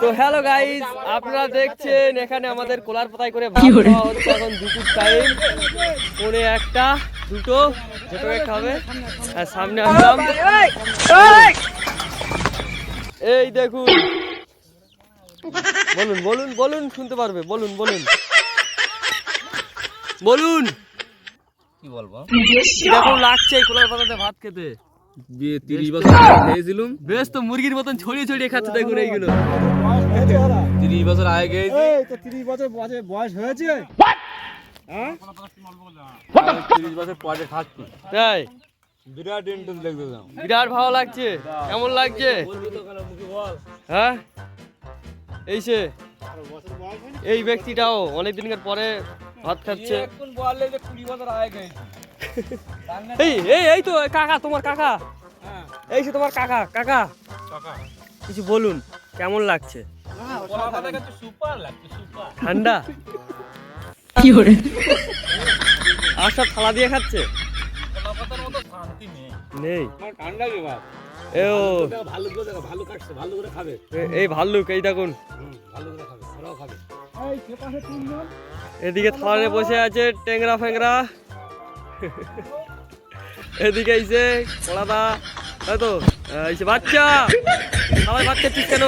তো hello guys আপনারা দেখছেন এখানে আমাদের কোলার পাতায় করে ভাত খাওয়া হচ্ছে এখন দুপুর টাইম পনে একটা দুটো যেটা একটা হবে। আর সামনে আসলাম। এই দেখুন। বলুন বলুন বলুন শুনতে পারবে বলুন বলুন। বলুন। কি বলব? কীরকম লাগছে এই কোলার পাতাতে ভাত খেতে। বিয়ে তিরিশ বছর খেয়েছিলাম। বেশ তো মুরগির মতন ছড়িয়ে ছড়িয়ে খাচ্ছে দেখুন এইগুলো। তিরিশ বছর আগে তো তিরিশ বছর বয়স- বয়স হয়েছে। হ্যাঁ? তিরিশ বছর পরে খাচ্ছি। তাই? বিরাট ইন্টারেস্ট দেখতেছিলাম বিরাট ভালো লাগছে। কেমন লাগছে? হ্যাঁ? এই সে এই ব্যক্তিটাও অনেক দিনকার পরে ভাত খাচ্ছে। এখন বললে যে কুড়ি বছর আগে খেয়েছি এই এই এই তো কাকা তোমার কাকা। এই সে তোমার কাকা। কাকা। কিছু বলুন কেমন লাগছে? সুপার লাগছে সুপার। ঠান্ডা? আর সব থালা দিয়ে খাচ্ছে? কলাপাতার মতো শান্তি নেই। ঠান্ডা কি ভাব এই ভাল্লুক এই দেখুন। ভালো করে খাবে ওরাও খাবে। এই সে পাশে তিনজন। এদিকে থালারে বসে আছে টেংরা ফেংরা এদিকে এইছে কলাদা তাই তো? এইছে বাচ্চা! সবাই বাচ্চা ঠিক কেন?